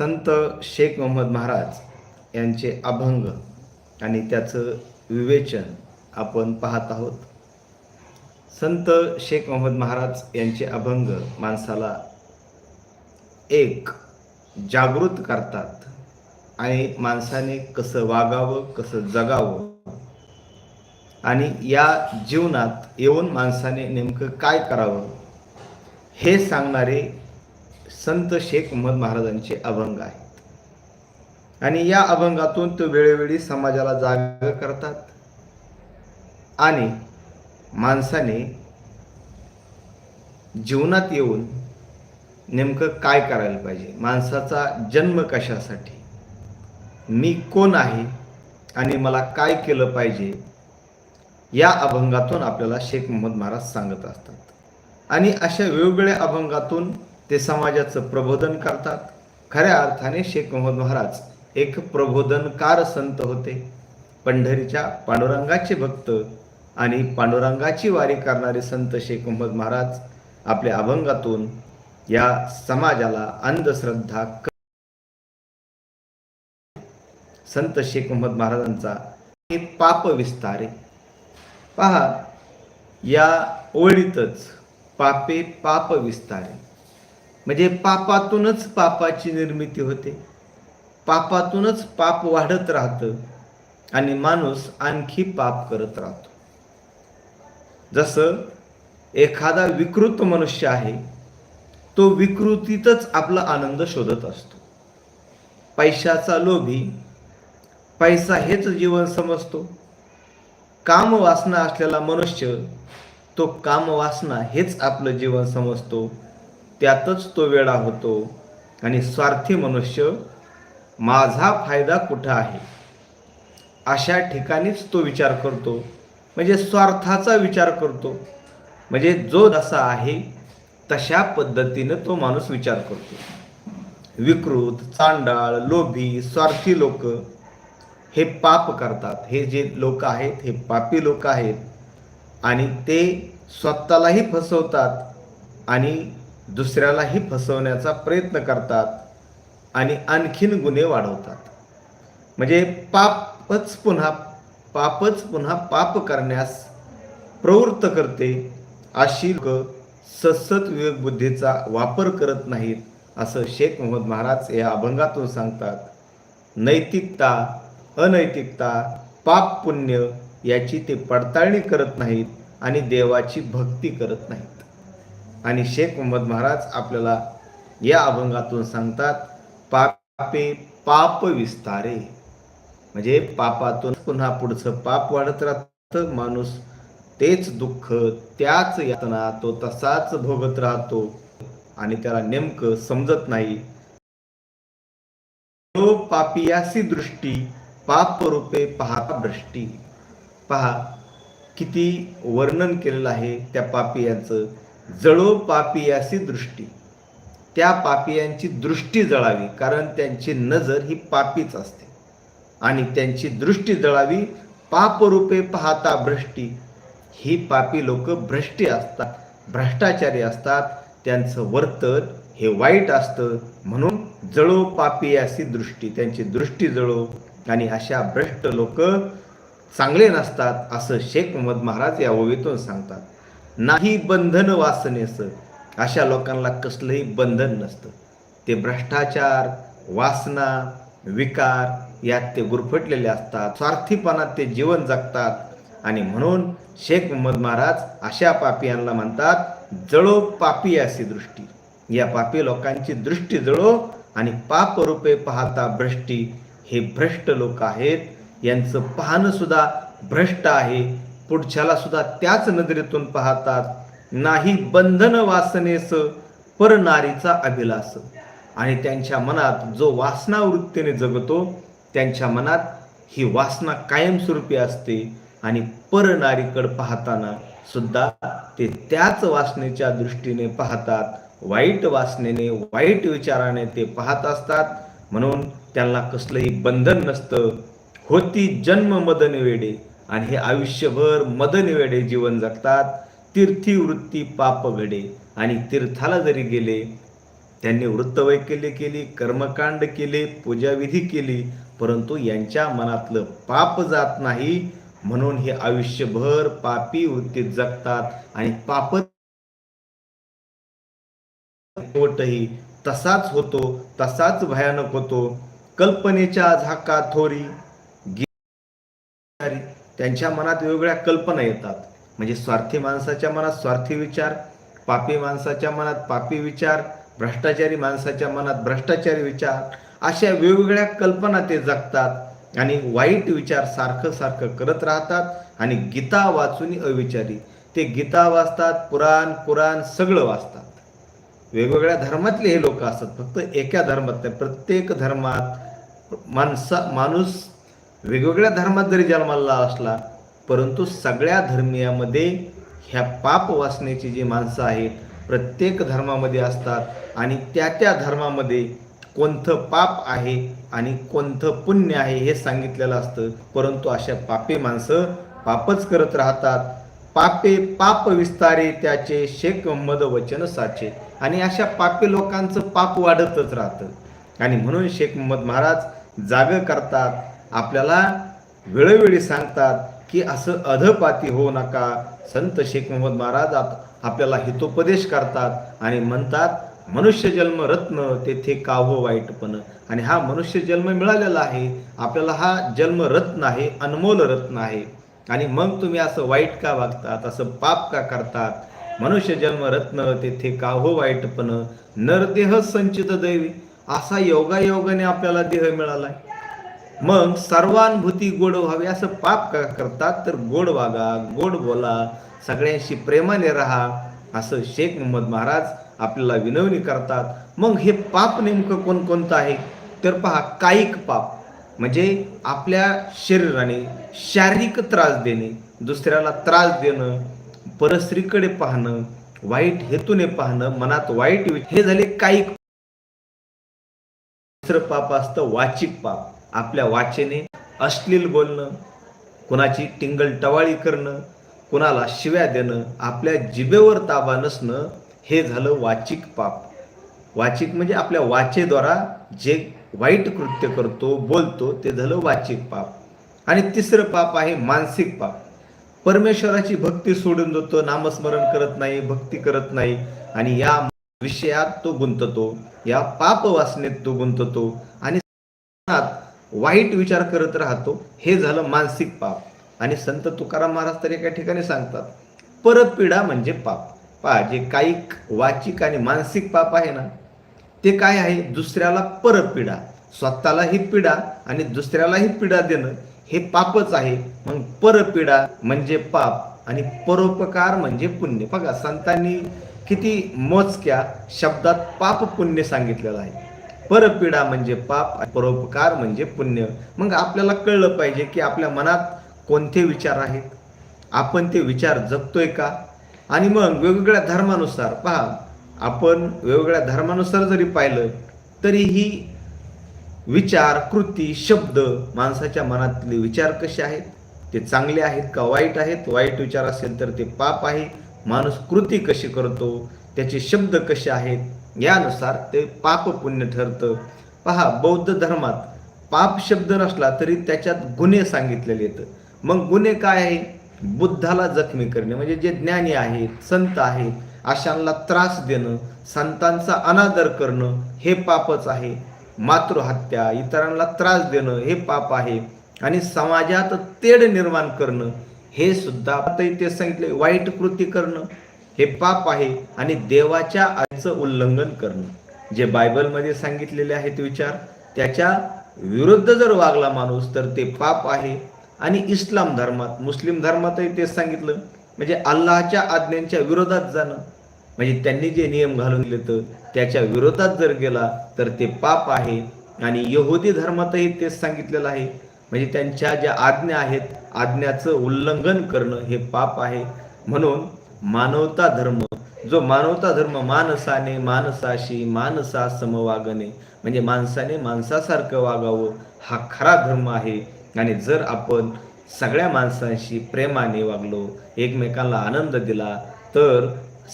संत शेख मोहम्मद महाराज यांचे अभंग आणि त्याचं विवेचन आपण पाहत आहोत. संत शेख मोहम्मद महाराज यांचे अभंग माणसाला एक जागृत करतात आणि माणसाने कसं वागावं कसं जगावं आणि या जीवनात येऊन माणसाने नेमकं काय करावं हे सांगणारे संत शेख मोहम्मद महाराजांचे अभंग आहेत. आणि या अभंगातून तो वेळोवेळी समाजाला जाग करतात. आणि माणसाने जीवनात येऊन नेमकं काय करायला पाहिजे? माणसाचा जन्म कशासाठी? मी कोण आहे? आणि मला काय केलं पाहिजे? या अभंगातून आपल्याला शेख मोहम्मद महाराज सांगत असतात. आणि अशा वेगवेगळ्या अभंगातून ते समाजाचं प्रबोधन करतात. खऱ्या अर्थाने शेख मोहम्मद महाराज एक प्रबोधनकार संत होते. पंढरीच्या पांडुरंगाचे भक्त आणि पांडुरंगाची वारी करणारे संत शेख मोहम्मद महाराज आपल्या अभंगातून या समाजाला अंधश्रद्धा संत शेख मोहम्मद महाराजांचा हे पाप विस्तारे. पहा या ओळीतच पापे पाप विस्तारे. म्हणजे पापातूनच पापाची निर्मिती होते. पापातूनच पाप वाढत राहतं आणि माणूस आणखी पाप करत राहतो. जसं एखादा विकृत मनुष्य आहे तो विकृतीतच आपला आनंद शोधत असतो. पैशाचा लोभी पैसा हेच जीवन समजतो. काम वासना असलेला मनुष्य तो काम वासना हेच आपलं जीवन समजतो. त्यातच तो वेळा होतो आणि स्वार्थी मनुष्य माझा फायदा कुठं आहे? अशा ठिकाणीच तो विचार करतो. म्हणजे स्वार्थाचा विचार करतो. म्हणजे जो जसा आहे तशा पद्धतीनं तो माणूस विचार करतो. विकृत चांडाळ लोभी स्वार्थी लोक हे पाप करतात. हे जे लोक आहेत हे पापी लोक आहेत. आणि ते स्वतःलाही फसवतात. आणि दुसऱ्यालाही फसवण्याचा प्रयत्न करतात आणि आणखीन गुन्हे वाढवतात. म्हणजे पापच पुन्हा पापच पुन्हा पाप करण्यास प्रवृत्त करते अशी लोक सतत विवेक बुद्धीचा वापर करत नाहीत असं शेख मोहम्मद महाराज या अभंगातून सांगतात. नैतिकता अनैतिकता पाप पुण्य याची ते पडताळणी करत नाहीत आणि देवाची भक्ती करत नाहीत. आणि शेख मोहम्मद महाराज आपल्याला या अभंगातून सांगतात पापे पाप विस्तारे. म्हणजे पापातून पुन्हा पुढचं पाप वाढत राहतं माणूस तेच दुःख त्याच यातना तो तसाच भोगत राहतो आणि त्याला नेमकं समजत नाही. तो पापियासी दृष्टी पाप रूपे पाहता भ्रष्टी पहा किती वर्णन केलेलं आहे त्या पापियांचं जळो पापियासी दृष्टी. त्या पापियांची दृष्टी जळावी कारण त्यांची नजर ही पापीच असते. आणि त्यांची दृष्टी जळावी पापरूपे पाहता भ्रष्टी. ही पापी लोक भ्रष्टी असतात भ्रष्टाचारी असतात. त्यांचं वर्तन हे वाईट असतं. म्हणून जळो पापी अशी दृष्टी त्यांची दृष्टी जळो. आणि अशा भ्रष्ट लोक चांगले नसतात असं शेख मोहम्मद महाराज या ओवीतून सांगतात. नाही बंधन वासनेस अशा लोकांना कसलंही बंधन नसतं. ते भ्रष्टाचार वासना विकार यात ते गुरफटलेले असतात. स्वार्थीपणात ते जीवन जगतात. आणि म्हणून शेख मोहम्मद महाराज अशा पापियांना म्हणतात जळो पापी अशी दृष्टी. या पापी लोकांची दृष्टी जळो आणि पाप रूपे पाहता भ्रष्टी. हे भ्रष्ट लोक आहेत. यांचं पाहणं सुद्धा भ्रष्ट आहे. पुढच्याला सुद्धा त्याच नजरेतून पाहतात. नाही बंधन वासनेस पर नारीचा अभिलास. आणि त्यांच्या मनात जो वासना वृत्तीने जगतो त्यांच्या मनात ही वासना कायमस्वरूपी असते. आणि पर नारीकड पाहताना सुद्धा ते त्याच वासनेच्या दृष्टीने पाहतात. वाईट वासनेने वाईट विचाराने ते पाहत असतात. म्हणून त्यांना कसलंही बंधन नसतं. होती जन्म मदन वेडे. आणि हे आयुष्यभर मदन वेडे जीवन जगतात. तीर्थी वृत्ती पाप घडे आणि तीर्थाला जरी गेले त्यांनी वृत्तवैकल्य केली कर्मकांड केले पूजाविधी केली परंतु यांच्या मनातलं पाप जात नाही. म्हणून हे आयुष्यभर पापी वृत्तीत जगतात. आणि पाप शेवटही तसाच होतो तसाच भयानक होतो. कल्पनेच्या झाका थोरी त्यांच्या मनात वेगवेगळ्या कल्पना येतात. म्हणजे स्वार्थी माणसाच्या मनात स्वार्थी विचार पापी माणसाच्या मनात पापी विचार भ्रष्टाचारी माणसाच्या मनात भ्रष्टाचारी विचार अशा वेगवेगळ्या कल्पना ते जगतात आणि वाईट विचार सारखं सारखं करत राहतात आणि गीता वाचून अविचारी. ते गीता वाचतात पुराण कुराण सगळं वाचतात. वेगवेगळ्या धर्मातले हे लोक असतात. फक्त एका धर्मात नाही प्रत्येक धर्मात माणसा माणूस वेगवेगळ्या धर्मात जरी जन्माला असला परंतु सगळ्या धर्मियामध्ये ह्या पाप वासनेची जी माणसं आहेत प्रत्येक धर्मामध्ये असतात आणि त्या त्या धर्मामध्ये कोणतं पाप आहे आणि कोणतं पुण्य आहे हे सांगितलेलं असतं. परंतु अशा पापी माणसं पापच करत राहतात. पापे पाप विस्तारे त्याचे शेख मद वचन साचे. आणि अशा पापी लोकांचं पाप वाढतच राहतं. आणि म्हणून शेख मोहम्मद महाराज जाग करतात. आपल्याला वेळोवेळी सांगतात की असं अधपाती होऊ नका. संत शेख मोहम्मद महाराज आपल्याला हितोपदेश करतात आणि म्हणतात मनुष्य जन्म रत्न तेथे काहो वाईटपण आणि हा मनुष्य जन्म मिळालेला आहे. आपल्याला हा जन्म रत्न आहे अनमोल रत्न आहे. आणि मग तुम्ही असं वाईट का वागतात? असं पाप का करतात? मनुष्य जन्म रत्न तेथे काहो वाईटपण नरदेह संचित दैवी. असा योगायोगाने आपल्याला देह मिळाला आहे मग सर्वानुभूती गोड व्हावी असं पाप का करतात तर गोड वागा गोड बोला सगळ्यांशी प्रेमाने राहा असं शेख मोहम्मद महाराज आपल्याला विनवणी करतात. मग हे पाप नेमकं कोणकोणतं आहे? तर पहा कायिक पाप म्हणजे आपल्या शरीराने शारीरिक त्रास देणे दुसऱ्याला त्रास देणं परस्त्रीकडे पाहणं वाईट हेतूने पाहणं मनात वाईट हे झाले कायिक दुसरं पाप असतं वाचिक पाप. आपल्या वाचेने अश्लील बोलणं कुणाची टिंगल टवाळी करणं कुणाला शिव्या देणं आपल्या जिभेवर ताबा नसणं हे झालं वाचिक पाप. वाचिक म्हणजे आपल्या वाचेद्वारा जे वाईट कृत्य करतो बोलतो ते झालं वाचिक पाप. आणि तिसरं पाप आहे मानसिक पाप. परमेश्वराची भक्ती सोडून देतो नामस्मरण करत नाही भक्ती करत नाही आणि या विषयात तो गुंततो या पाप वासनेत तो गुंततो आणि वाईट विचार करत राहतो हे झालं मानसिक पाप. आणि संत तुकाराम महाराज तर एका ठिकाणी सांगतात परपीडा म्हणजे पाप. पा जे कायिक वाचिक आणि मानसिक पाप आहे ना ते काय आहे? दुसऱ्याला परपीडा स्वतःलाही पीडा आणि दुसऱ्यालाही पीडा देणं हे पापच आहे. मग परपीडा म्हणजे पाप आणि परोपकार म्हणजे पुण्य. बघा संतांनी किती मोजक्या शब्दात पाप पुण्य सांगितलेलं आहे. परपीडा म्हणजे पाप परोपकार म्हणजे पुण्य. मग आपल्याला कळलं पाहिजे की आपल्या मनात कोणते विचार आहेत? आपण ते विचार जगतोय का? आणि मग वेगवेगळ्या धर्मानुसार पहा आपण वेगवेगळ्या धर्मानुसार जरी पाहिलं तरीही विचार कृती शब्द माणसाच्या मनातले विचार कसे आहेत? ते चांगले आहेत का वाईट आहेत? वाईट विचार असेल तर ते पाप आहे. माणूस कृती कशी करतो त्याचे शब्द कसे आहेत यानुसार ते पाप पुण्य ठरतं. पहा बौद्ध धर्मात पाप शब्द नसला तरी त्याच्यात गुन्हे सांगितलेले येतं. मग गुन्हे काय आहे? बुद्धाला जखमी करणे म्हणजे जे ज्ञानी आहेत संत आहेत अशांना त्रास देणं संतांचा अनादर करणं हे पापच आहे. मातृहत्या इतरांना त्रास देणं हे पाप आहे. आणि समाजात तेढ निर्माण करणं हे सुद्धा तेच सांगितले वाईट कृती करणं हे पाप आहे आणि देवाच्या आईचं उल्लंघन करणं. जे बायबलमध्ये सांगितलेले आहेत विचार त्याच्या विरुद्ध जर वागला माणूस तर ते पाप आहे. आणि इस्लाम धर्मात मुस्लिम धर्मातही तेच सांगितलं. म्हणजे अल्लाहच्या आज्ञांच्या विरोधात जाणं. म्हणजे त्यांनी जे नियम घालून दिले तर त्याच्या विरोधात जर गेला तर ते पाप आहे. आणि यहुदी धर्मातही तेच सांगितलेलं आहे. म्हणजे त्यांच्या ज्या आज्ञा आहेत आज्ञाचं उल्लंघन करणं हे पाप आहे. म्हणून मानवता धर्म जो मानवता धर्म माणसाने माणसाशी माणसा समवागणे म्हणजे माणसाने माणसासारखं वागावं हा खरा धर्म आहे. आणि जर आपण सगळ्या माणसांशी प्रेमाने वागलो एकमेकांना आनंद दिला तर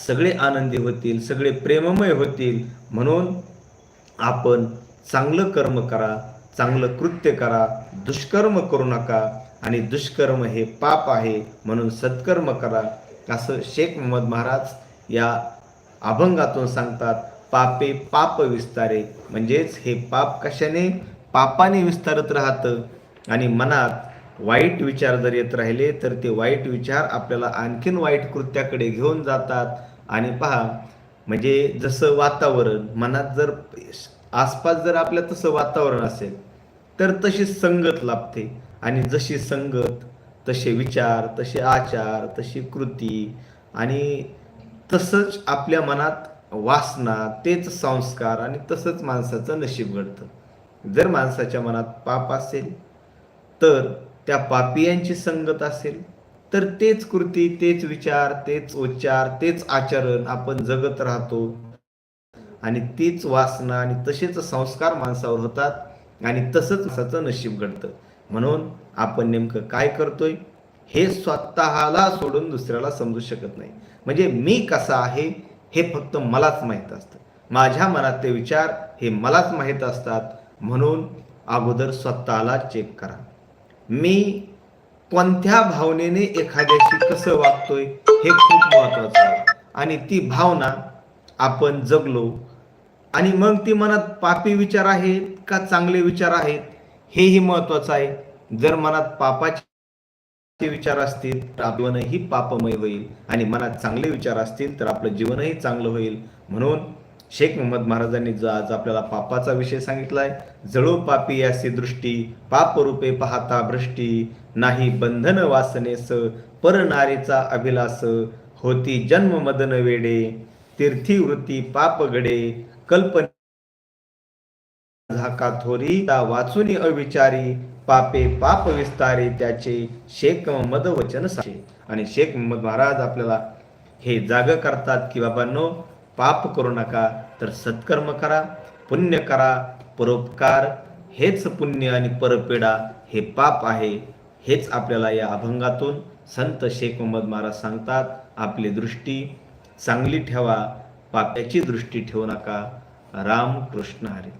सगळे आनंदी होतील सगळे प्रेममय होतील. म्हणून आपण चांगलं कर्म करा चांगलं कृत्य करा दुष्कर्म करू नका. आणि दुष्कर्म हे पाप आहे म्हणून सत्कर्म करा. असं शेख मोहम्मद महाराज या अभंगातून सांगतात पापे पाप विस्तारे. म्हणजेच हे पाप कशाने? पापाने विस्तारत राहतं. आणि मनात वाईट विचार जर येत राहिले तर ते वाईट विचार आपल्याला आणखीन वाईट कृत्याकडे घेऊन जातात. आणि पहा म्हणजे जसं वातावरण मनात जर आसपास जर आपल्या तसं वातावरण असेल तर तशी संगत लाभते. आणि जशी संगत तसे विचार तसे आचार तशी कृती आणि तसंच आपल्या मनात वासना तेच संस्कार आणि तसंच माणसाचं नशीब घडतं. जर माणसाच्या मनात पाप असेल तर त्या पापियांची संगत असेल तर तेच कृती तेच विचार तेच उच्चार तेच आचरण आपण जगत राहतो. आणि तीच वासना आणि तसेच संस्कार माणसावर होतात आणि तसंच माणसाचं नशीब घडतं. म्हणून आपण नेमकं काय करतोय? हे स्वतःला सोडून दुसऱ्याला समजू शकत नाही. म्हणजे मी कसा आहे हे फक्त मलाच माहीत असतं. माझ्या मनातले विचार हे मलाच माहीत असतात. म्हणून अगोदर स्वतःला चेक करा. मी कोणत्या भावनेने एखाद्याशी कसं वागतोय हे खूप महत्वाचं आहे. आणि ती भावना आपण जगलो. आणि मग ती मनात पापी विचार आहेत का चांगले विचार आहेत? हेही महत्वाचं आहे. जर मनात पापाचे विचार असतील तर आपलं पापमय होईल. आणि मनात चांगले विचार असतील तर आपलं जीवनही चांगलं होईल. म्हणून शेख मोहम्मद महाराजांनी जो आज आपल्याला पापाचा विषय सांगितलाय जळो पापी यासी दृष्टी पापरूपे पाहता भ्रष्टी नाही बंधन वासनेस पर नारीचा अभिलास होती जन्म मदन वेडे तीर्थी वृत्ती पाप घडे कल्पने झाका थोरी ता अविचारी पापे पाप विस्तारे त्याचे शेख मद वचन साचे. आणि शेख मोहम्मद महाराज आपल्याला हे जाग करतात की बाबांनो पाप करू नका तर सत्कर्म करा पुण्य करा परोपकार हेच पुण्य आणि परपेडा हे पाप आहे हेच आपल्याला या अभंगातून संत शेख मोहम्मद महाराज सांगतात. आपली दृष्टी चांगली ठेवा पाप्याची दृष्टी ठेवू नका. राम कृष्ण हरी.